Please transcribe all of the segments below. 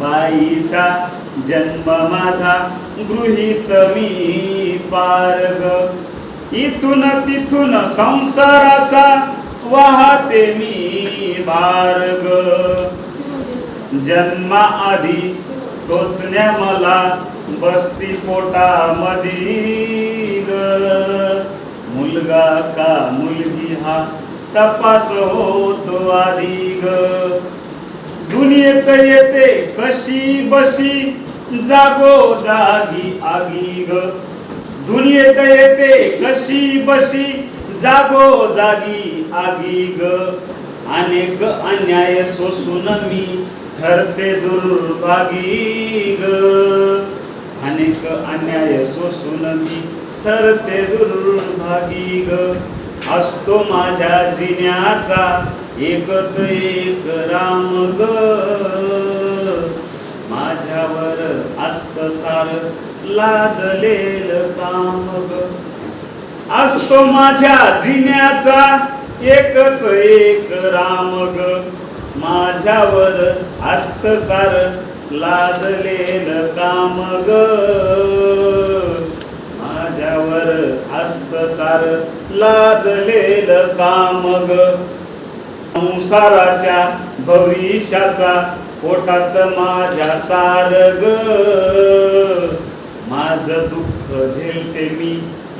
बाईचा जन्म माझा गृहीत मी पारग. इथून तिथून संसाराचा वाहते मी भारग. जन्माआधी टोचण्या मला बसती पोटामधी मुलगा का मुलगी हा तपास होतो आधी ग दुनियेत येते कशी बशी जागो जागी आगी ग. दुनियेत येते कशी बशी जागो जागी आगी ग. अनेक अन्याय सोसून मी ठरते दुर्भागी ग. अनेक अन्याय सोसून मी ठरते दुर्भागी ग. असतो माझ्या जिन्याचा एकच एक राम ग माझ्यावर असत सार लादलेल काम ग. असतो माझ्या जिन्याचा एकच एक राम ग. माझ्यावर असत सार लादलेल काम ग. माझ्यावर असत सार लादलेल काम ग. संसाराच्या भविष्याचा पोटात माझ्या सारग. माझ दुःख झेलते मी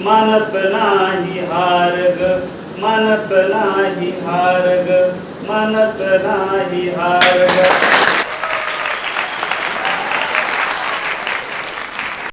मानत नाही हारग. मानत नाही हारग मानत नाही हारग.